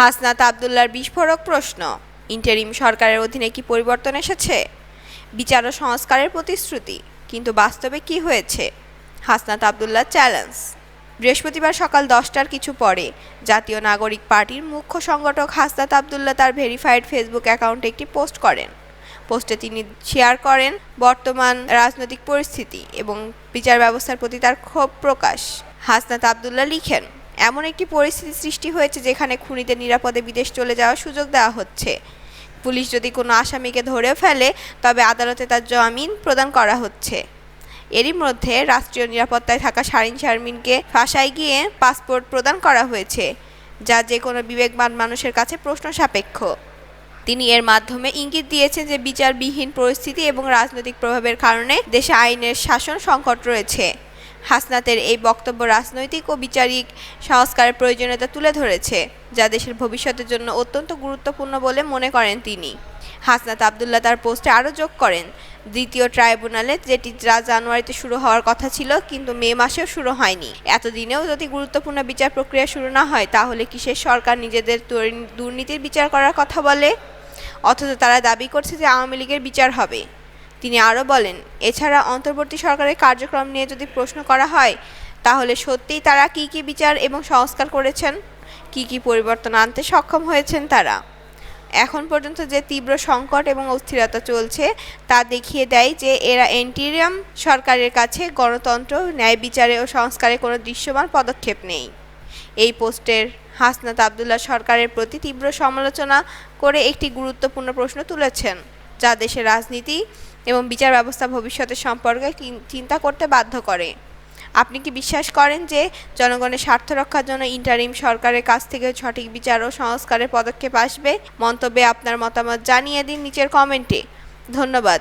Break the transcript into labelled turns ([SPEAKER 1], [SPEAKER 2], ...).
[SPEAKER 1] হাসনাত আবদুল্লার বিস্ফোরক প্রশ্ন, ইন্টারিম সরকারের অধীনে কি পরিবর্তন এসেছে? বিচার ও সংস্কারের প্রতিশ্রুতি, কিন্তু বাস্তবে কি হয়েছে? হাসনাত আবদুল্লাহ চ্যালেঞ্জ, বৃহস্পতিবার সকাল দশটার কিছু পরে, জাতীয় নাগরিক পার্টির মুখ্য সংগঠক হাসনাত আবদুল্লাহ তার ভেরিফাইড ফেসবুক অ্যাকাউন্টে একটি পোস্ট করেন। পোস্টে তিনি শেয়ার করেন বর্তমান রাজনৈতিক পরিস্থিতি এবং বিচার ব্যবস্থার প্রতি তার ক্ষোভ প্রকাশ। হাসনাত আবদুল্লাহ লিখেন এমন একটি পরিস্থিতি সৃষ্টি হয়েছে যেখানে খুনিদের নিরাপদে বিদেশ চলে যাওয়ার সুযোগ দেওয়া হচ্ছে। পুলিশ যদি কোনো আসামিকে ধরে ফেলে, তবে আদালতে তার জামিন প্রদান করা হচ্ছে। এরই মধ্যে রাষ্ট্রীয় নিরাপত্তায় থাকা শারীন শারমিনকে ফাঁসায় গিয়ে পাসপোর্ট প্রদান করা হয়েছে, যা যে কোনো বিবেকবান মানুষের কাছে প্রশ্ন সাপেক্ষ। তিনি এর মাধ্যমে ইঙ্গিত দিয়েছেন যে বিচারবিহীন পরিস্থিতি এবং রাজনৈতিক প্রভাবের কারণে দেশে আইনের শাসন সংকট রয়েছে। হাসনাতের এই বক্তব্য রাজনৈতিক ও বিচারিক সংস্কারের প্রয়োজনীয়তা তুলে ধরেছে, যা দেশের ভবিষ্যতের জন্য অত্যন্ত গুরুত্বপূর্ণ বলে মনে করেন তিনি। হাসনাত আবদুল্লাহ তার পোস্টে আরও যোগ করেন, দ্বিতীয় ট্রাইব্যুনালে যেটি জানুয়ারিতে শুরু হওয়ার কথা ছিল, কিন্তু মে মাসেও শুরু হয়নি। এতদিনেও যদি গুরুত্বপূর্ণ বিচার প্রক্রিয়া শুরু না হয়, তাহলে কিসের সরকার নিজেদের দুর্নীতির বিচার করার কথা বলে? অথচ তারা দাবি করছে যে আওয়ামী লীগের বিচার হবে। তিনি আরও বলেন, এছাড়া অন্তর্বর্তী সরকারের কার্যক্রম নিয়ে যদি প্রশ্ন করা হয়, তাহলে সত্যিই তারা কি কি বিচার এবং সংস্কার করেছেন? কি কি পরিবর্তন আনতে সক্ষম হয়েছেন তারা? এখন পর্যন্ত যে তীব্র সংকট এবং অস্থিরতা চলছে, তা দেখিয়ে দেয় যে এরা এন্টিরিয়াম সরকারের কাছে গণতন্ত্র, ন্যায় বিচারে ও সংস্কারে কোনো দৃশ্যমান পদক্ষেপ নেই। এই পোস্টের হাসনাত আবদুল্লাহ সরকারের প্রতি তীব্র সমালোচনা করে একটি গুরুত্বপূর্ণ প্রশ্ন তুলেছেন, যা দেশের রাজনীতি এবং বিচার ব্যবস্থা ভবিষ্যতের সম্পর্কে চিন- চিন্তা করতে বাধ্য করে। আপনি কি বিশ্বাস করেন যে জনগণের স্বার্থ রক্ষার জন্য ইন্টারিম সরকারের কাছ থেকে সঠিক বিচার ও সংস্কারের পদক্ষেপ আসবে? মন্তব্যে আপনার মতামত জানিয়ে দিন নিচের কমেন্টে। ধন্যবাদ।